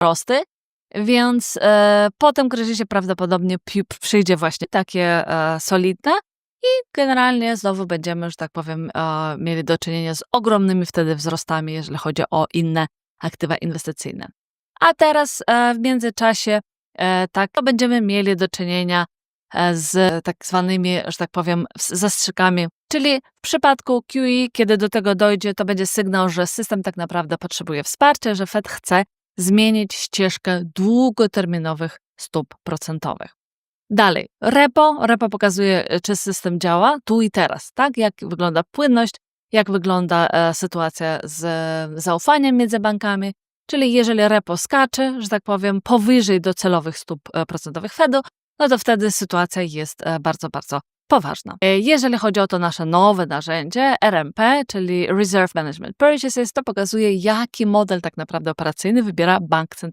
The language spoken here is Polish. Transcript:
prosty, więc e, po tym kryzysie prawdopodobnie przyjdzie właśnie takie e, solidne i generalnie znowu będziemy, że tak powiem, e, mieli do czynienia z ogromnymi wtedy wzrostami, jeżeli chodzi o inne aktywa inwestycyjne. A teraz e, w międzyczasie e, tak, to będziemy mieli do czynienia e, z tak zwanymi, że tak powiem, zastrzykami. Czyli w przypadku QE, kiedy do tego dojdzie, to będzie sygnał, że system tak naprawdę potrzebuje wsparcia, że Fed chce zmienić ścieżkę długoterminowych stóp procentowych. Dalej, repo. Repo pokazuje, e, czy system działa tu i teraz, tak? Jak wygląda płynność, jak wygląda e, sytuacja z e, zaufaniem między bankami. Czyli jeżeli repo skacze, że tak powiem, powyżej docelowych stóp e, procentowych Fedu, no to wtedy sytuacja jest e, bardzo, bardzo poważna. E, Jeżeli chodzi o to nasze nowe narzędzie, RMP, czyli Reserve Management Purchases, to pokazuje, jaki model tak naprawdę operacyjny wybiera bank centralny.